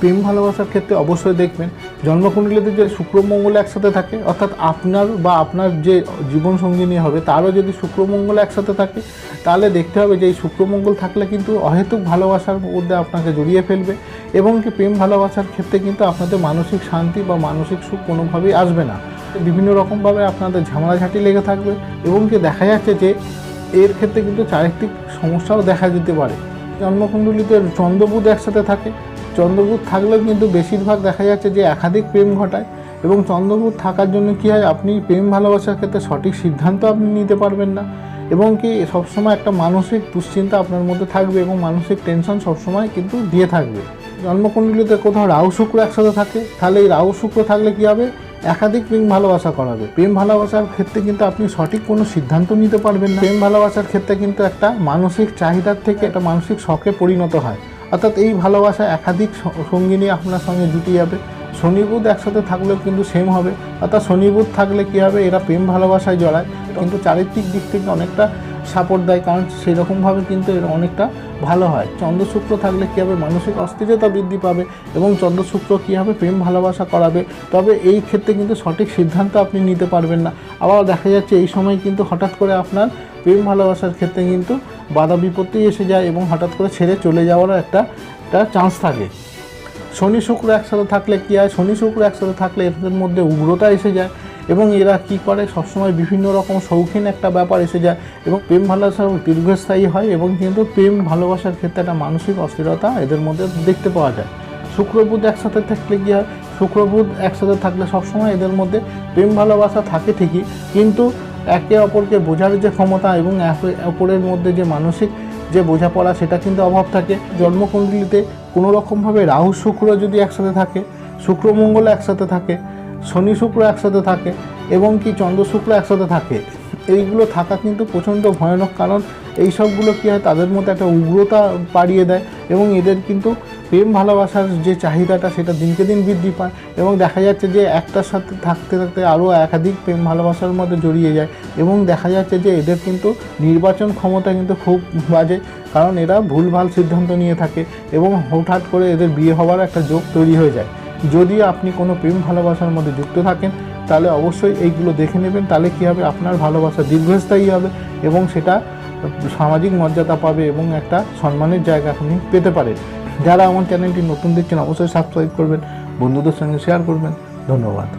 প্রেম ভালোবাসার ক্ষেত্রে অবশ্যই দেখবেন, জন্মকুণ্ডলীতে যে শুক্রমঙ্গল একসাথে থাকে, অর্থাৎ আপনার বা আপনার যে জীবনসঙ্গিনী হবে, তারও যদি শুক্রমঙ্গল একসাথে থাকে, তাহলে দেখতে হবে যে এই শুক্রমঙ্গল থাকলে কিন্তু অহেতুক ভালোবাসার মধ্যে আপনাকে জড়িয়ে ফেলবে এবং কি প্রেম ভালোবাসার ক্ষেত্রে কিন্তু আপনাদের মানসিক শান্তি বা মানসিক সুখ কোনোভাবেই আসবে না। বিভিন্ন রকমভাবে আপনাদের ঝামেলাঝাটি লেগে থাকবে এবং কি দেখা যাচ্ছে যে এর ক্ষেত্রে কিন্তু চারিত্রিক সমস্যাও দেখা দিতে পারে। জন্মকুণ্ডলিতে চন্দ্রবুধ একসাথে থাকে চন্দ্রবুধ থাকলেও কিন্তু বেশিরভাগ দেখা যাচ্ছে যে একাধিক প্রেম ঘটায় এবং চন্দ্রবুধ থাকার জন্য কী হয়, আপনি প্রেম ভালোবাসার ক্ষেত্রে সঠিক সিদ্ধান্ত আপনি নিতে পারবেন না। এবং কি, সবসময় একটা মানসিক দুশ্চিন্তা আপনার মধ্যে থাকবে এবং মানসিক টেনশন সবসময় কিন্তু দিয়ে থাকবে। জন্মকুণ্ডলিতে কোথাও রাহু শুক্র একসাথে থাকে, তাহলে এই রাহু শুক্র থাকলে কী হবে? একাধিক প্রেম ভালোবাসা করাবে। প্রেম ভালোবাসার ক্ষেত্রে কিন্তু আপনি সঠিক কোনো সিদ্ধান্ত নিতে পারবেন না। প্রেম ভালোবাসার ক্ষেত্রে কিন্তু একটা মানসিক চাহিদার থেকে একটা মানসিক শখে পরিণত হয়। অর্থাৎ এই ভালোবাসা একাধিক সঙ্গিনী আপনার সঙ্গে জুটে যাবে। শনি বুধ একসাথে থাকলেও কিন্তু সেম হবে। অর্থাৎ শনি বুধ থাকলে কী হবে? এরা প্রেম ভালোবাসায় জড়ায়। কিন্তু চারিত্রিক দিক থেকে অনেকটা সাপোর্ট দেয়। কারণ সেরকমভাবে কিন্তু এরা অনেকটা ভালো হয়। চন্দ্র শুক্র থাকলে কী হবে মানসিক অস্থিরতা বৃদ্ধি পাবে এবং চন্দ্র শুক্র কী হবে প্রেম ভালোবাসা করাবে? তবে এই ক্ষেত্রে কিন্তু সঠিক সিদ্ধান্ত আপনি নিতে পারবেন না। আবার দেখা যাচ্ছে এই সময় কিন্তু হঠাৎ করে আপনার প্রেম ভালোবাসার ক্ষেত্রে কিন্তু বাধা বিপত্তি এসে যায় এবং হঠাৎ করে ছেড়ে চলে যাওয়ারও একটা একটা চান্স থাকে। শনি শুক্র একসাথে থাকলে কী হয়? শনি শুক্র একসাথে থাকলে এদের মধ্যে উগ্রতা এসে যায়। এবং এরা কি করে? সবসময় বিভিন্ন রকম শৌখিন একটা ব্যাপার এসে যায় এবং প্রেম ভালোবাসা দীর্ঘস্থায়ী হয় এবং কিন্তু প্রেম ভালোবাসার ক্ষেত্রে একটা মানসিক অস্থিরতা এদের মধ্যে দেখতে পাওয়া যায়। শুক্র বুধ একসাথে থাকলে কী হয়? শুক্র বুধ একসাথে থাকলে সবসময় এদের মধ্যে প্রেম ভালোবাসা থাকে ঠিকই, কিন্তু একে অপরকে বোঝার যে ক্ষমতা এবং একে অপরের মধ্যে যে মানসিক যে বোঝাপড়া, সেটা কিন্তু অভাব থাকে। জন্মকুণ্ডলিতে কোনো রকমভাবে রাহু, শুক্র যদি একসাথে থাকে, শুক্র মঙ্গল একসাথে থাকে শনি শুক্র একসাথে থাকে এবং কি চন্দ্র শুক্র একসাথে থাকে, এইগুলো থাকা কিন্তু প্রচণ্ড ভয়ানক কারণ এই সবগুলো কী হয়, তাদের মধ্যে একটা উগ্রতা বাড়িয়ে দেয় এবং এদের কিন্তু প্রেম ভালোবাসার যে চাহিদাটা সেটা দিনকে দিন বৃদ্ধি পায় এবং দেখা যাচ্ছে যে একটার সাথে থাকতে থাকতে আরও একাধিক প্রেম ভালোবাসার মধ্যে জড়িয়ে যায় এবং দেখা যাচ্ছে যে এদের কিন্তু নির্বাচন ক্ষমতা কিন্তু খুব বাজে কারণ এরা ভুলভাল সিদ্ধান্ত নিয়ে থাকে এবং হঠাৎ করে এদের বিয়ে হওয়ার একটা যোগ তৈরি হয়ে যায়। যদি আপনি কোনো প্রেম ভালোবাসার মধ্যে যুক্ত থাকেন, তাহলে অবশ্যই এইগুলো দেখে নেবেন, তাহলে কী হবে? আপনার ভালোবাসা দীর্ঘস্থায়ী হবে এবং সেটা সামাজিক মর্যাদা পাবে এবং একটা সম্মানের জায়গা আপনি পেতে পারেন। যারা আমার চ্যানেলটি নতুন দেখছেন, অবশ্যই সাবস্ক্রাইব করবেন, বন্ধুদের সঙ্গে শেয়ার করবেন। ধন্যবাদ।